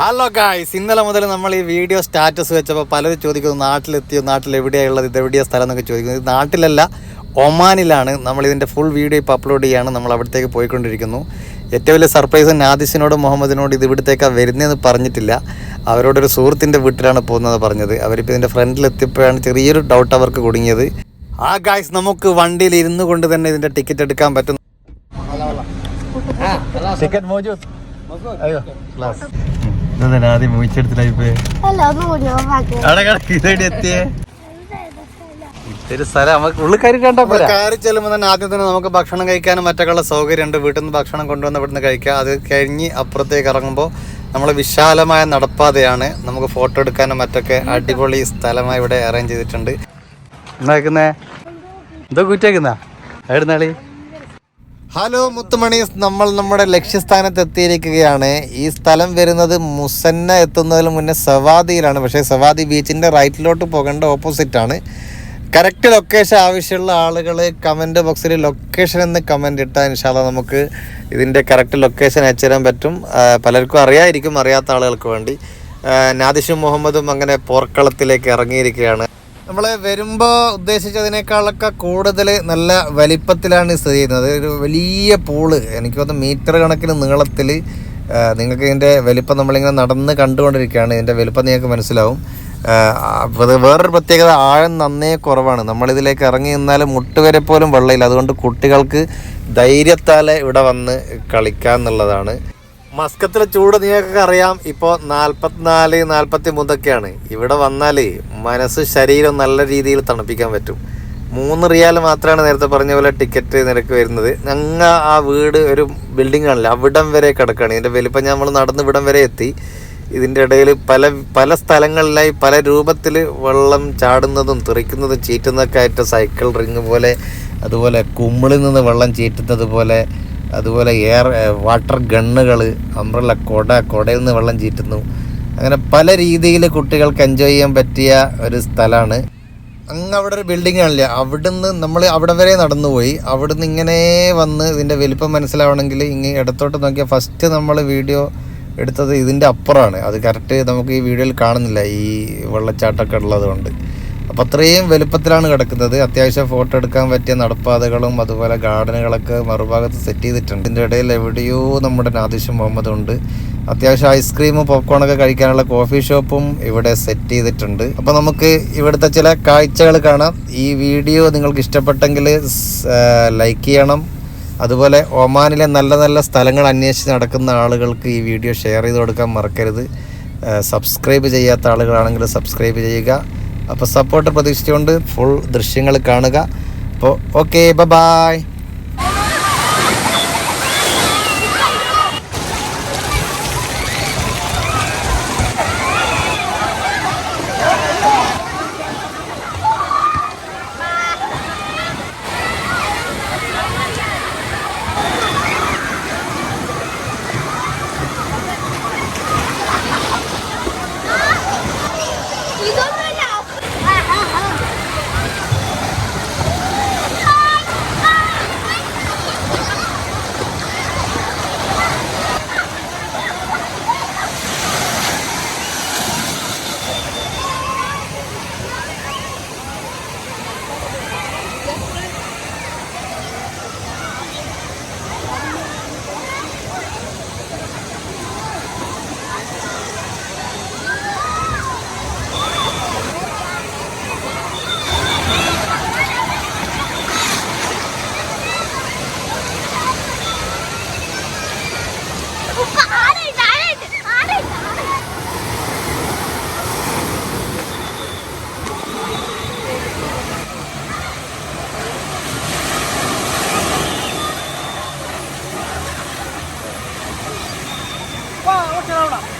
Hello guys ഇന്നലെ മുതൽ നമ്മൾ ഈ വീഡിയോ സ്റ്റാറ്റസ് വെച്ചപ്പോൾ പലരും ചോദിക്കുന്നു നാട്ടിലെത്തിയോ? നാട്ടിൽ എവിടെയുള്ളത് ഇത് എവിടെയാ സ്ഥലം എന്നൊക്കെ ചോദിക്കുന്നു. നാട്ടിലല്ല ഒമാനിലാണ് നമ്മൾ ഇതിന്റെ ഫുൾ വീഡിയോ ഇപ്പോൾ അപ്ലോഡ് ചെയ്യാണ്. നമ്മൾ അവിടത്തേക്ക് പോയിക്കൊണ്ടിരിക്കുന്നു. ഏറ്റവും വലിയ സർപ്രൈസ് നാദിസിനോടും മുഹമ്മദിനോട് ഇത് ഇവിടത്തേക്കാണ് വരുന്നതെന്ന് പറഞ്ഞിട്ടില്ല. അവരോടൊരു സുഹൃത്തിന്റെ വീട്ടിലാണ് പോകുന്നത് പറഞ്ഞത്. അവരിപ്പോൾ ഇതിന്റെ ഫ്രണ്ടിലെത്തിയപ്പോഴാണ് ചെറിയൊരു ഡൗട്ട് അവർക്ക് കുടുങ്ങിയത്. ആ ഗായ്സ് നമുക്ക് വണ്ടിയിൽ ഇരുന്നു കൊണ്ട് തന്നെ ഇതിന്റെ ടിക്കറ്റ് എടുക്കാൻ പറ്റും ടിക്കറ്റ് മോജൂദ് അയ്യോ ക്ലാസ്. ഇതെന്താ ആദ്യം എത്തിയേ? സ്ഥലം നമുക്ക് ഉള്ളിൽ കയറി കണ്ടാ പോരാ. കയറി ചെല്ലുമ്പോൾ തന്നെ ആദ്യം തന്നെ നമുക്ക് ഭക്ഷണം കഴിക്കാനും മറ്റൊക്കെയുള്ള സൗകര്യം ഉണ്ട് വീട്ടിൽ നിന്ന് ഭക്ഷണം കൊണ്ടുവന്ന് ഇവിടുന്ന് കഴിക്കാം. അത് കഴിഞ്ഞ് അപ്പുറത്തേക്ക് ഇറങ്ങുമ്പോൾ നമ്മൾ വിശാലമായ നടപ്പാതയാണ്. നമുക്ക് ഫോട്ടോ എടുക്കാനും മറ്റൊക്കെ അടിപൊളി സ്ഥലമായി ഇവിടെ അറേഞ്ച് ചെയ്തിട്ടുണ്ട്. എന്നാക്കുന്നേ എന്തോ കുറ്റേക്കുന്ന? എവിടുന്നാളി? ഹലോ മുത്തുമണി നമ്മൾ നമ്മുടെ ലക്ഷ്യസ്ഥാനത്ത് എത്തിയിരിക്കുകയാണ് ഈ സ്ഥലം വരുന്നത് മുസന്ന എത്തുന്നതിന് മുന്നേ സവാദിയിലാണ്. പക്ഷേ സവാദി ബീച്ചിന്റെ റൈറ്റിലോട്ട് പോകേണ്ട ആണ്. കറക്റ്റ് ലൊക്കേഷൻ ആവശ്യമുള്ള ആളുകൾ കമന്റ് ബോക്സിൽ ലൊക്കേഷൻ എന്ന് കമന്റ് ഇട്ടാൽ ഇൻഷാല്ല നമുക്ക് ഇതിന്റെ കറക്റ്റ് ലൊക്കേഷൻ അയച്ചു തരാൻ പറ്റും. പലർക്കും അറിയായിരിക്കും അറിയാത്ത ആളുകൾക്ക് വേണ്ടി. നാദിഷും മുഹമ്മദും അങ്ങനെ പോർക്കളത്തിലേക്ക് ഇറങ്ങിയിരിക്കുകയാണ്. നമ്മൾ വരുമ്പോൾ ഉദ്ദേശിച്ചതിനേക്കാളൊക്കെ കൂടുതൽ നല്ല വലിപ്പത്തിലാണ് സ്ഥിതി ചെയ്യുന്നത്. ഒരു വലിയ പൂൾ എനിക്ക് തോന്നുന്നു മീറ്റർ കണക്കിന് നീളത്തിൽ നിങ്ങൾക്ക് ഇതിന്റെ വലിപ്പം നമ്മളിങ്ങനെ നടന്ന് കണ്ടുകൊണ്ടിരിക്കുകയാണ്. ഇതിന്റെ വലിപ്പം നിങ്ങൾക്ക് മനസ്സിലാവും. അത് വേറൊരു പ്രത്യേകത ആഴം നന്നേ കുറവാണ്. നമ്മളിതിലേക്ക് ഇറങ്ങി നിന്നാൽ മുട്ടുവരെ പോലും വെള്ളമില്ല. അതുകൊണ്ട് കുട്ടികൾക്ക് ധൈര്യത്താലെ ഇവിടെ വന്ന് കളിക്കുക എന്നുള്ളതാണ് മസ്കത്തിലെ ചൂട് നിങ്ങൾക്കൊക്കെ അറിയാം. ഇപ്പോൾ നാൽപ്പത്തിനാല് നാൽപ്പത്തി മൂന്നൊക്കെയാണ് ഇവിടെ വന്നാൽ മനസ്സ് ശരീരം നല്ല രീതിയിൽ തണുപ്പിക്കാൻ പറ്റും. മൂന്ന് റിയാൽ മാത്രമാണ് നേരത്തെ പറഞ്ഞ പോലെ ടിക്കറ്റ് നിരക്ക് വരുന്നത്. ഞങ്ങ ആ വീട് ഒരു ബിൽഡിംഗ് ആണല്ലോ. അവിടം വരെ കിടക്കുകയാണ് ഇതിന്റെ വലിപ്പം നമ്മൾ നടന്ന് ഇവിടം വരെ എത്തി. ഇതിന്റെ ഇടയിൽ പല പല സ്ഥലങ്ങളിലായി പല രൂപത്തിൽ വെള്ളം ചാടുന്നതും തെറിക്കുന്നതും ചീറ്റുന്നതൊക്കെ ആയിട്ട് സൈക്കിൾ റിങ് പോലെ അതുപോലെ കുമ്മിളിൽ നിന്ന് വെള്ളം ചീറ്റുന്നത് പോലെ അതുപോലെ എയർ വാട്ടർ ഗണ്ണുകൾ അമ്പ്രല്ല കൊട കൊടയിൽ നിന്ന് വെള്ളം ചീറ്റുന്നു. അങ്ങനെ പല രീതിയിൽ കുട്ടികൾക്ക് എൻജോയ് ചെയ്യാൻ പറ്റിയ ഒരു സ്ഥലമാണ് അങ്ങ് അവിടെ ഒരു ബിൽഡിംഗ് ആണല്ലേ അവിടുന്ന് നമ്മൾ അവിടെ വരെ നടന്നുപോയി. അവിടുന്ന് ഇങ്ങനെ വന്ന് ഇതിന്റെ വലിപ്പം മനസ്സിലാവണമെങ്കിൽ ഇങ്ങനെ ഇടത്തോട്ട് നോക്കിയാൽ ഫസ്റ്റ് നമ്മൾ വീഡിയോ എടുത്തത് ഇതിന്റെ അപ്പുറമാണ്. അത് കറക്റ്റ് നമുക്ക് ഈ വീഡിയോയിൽ കാണുന്നില്ല. ഈ വെള്ളച്ചാട്ടമൊക്കെ ഉള്ളത് കൊണ്ട് അപ്പോൾ അത്രയും വലുപ്പത്തിലാണ് കിടക്കുന്നത്. അത്യാവശ്യം ഫോട്ടോ എടുക്കാൻ പറ്റിയ നടപ്പാതകളും അതുപോലെ ഗാർഡനുകളൊക്കെ മറുഭാഗത്ത് സെറ്റ് ചെയ്തിട്ടുണ്ട്. ഇതിന്റെ ഇടയിൽ എവിടെയോ നമ്മുടെ നാദിഷ് മുഹമ്മദ് ഉണ്ട്. അത്യാവശ്യം ഐസ്ക്രീമും പോപ്കോണൊക്കെ കഴിക്കാനുള്ള കോഫി ഷോപ്പും ഇവിടെ സെറ്റ് ചെയ്തിട്ടുണ്ട്. അപ്പോൾ നമുക്ക് ഇവിടുത്തെ ചില കാഴ്ചകൾ കാണാം. ഈ വീഡിയോ നിങ്ങൾക്ക് ഇഷ്ടപ്പെട്ടെങ്കിൽ ലൈക്ക് ചെയ്യണം. അതുപോലെ ഒമാനിലെ നല്ല നല്ല സ്ഥലങ്ങൾ അന്വേഷിച്ച് നടക്കുന്ന ആളുകൾക്ക് ഈ വീഡിയോ ഷെയർ ചെയ്ത് കൊടുക്കാൻ മറക്കരുത്. സബ്സ്ക്രൈബ് ചെയ്യാത്ത ആളുകളാണെങ്കിൽ സബ്സ്ക്രൈബ് ചെയ്യുക. അപ്പോൾ സപ്പോർട്ട് പ്രതീക്ഷിച്ചുകൊണ്ട് ഫുൾ ദൃശ്യങ്ങൾ കാണുക. അപ്പോൾ ഓക്കെ ബ ബായ്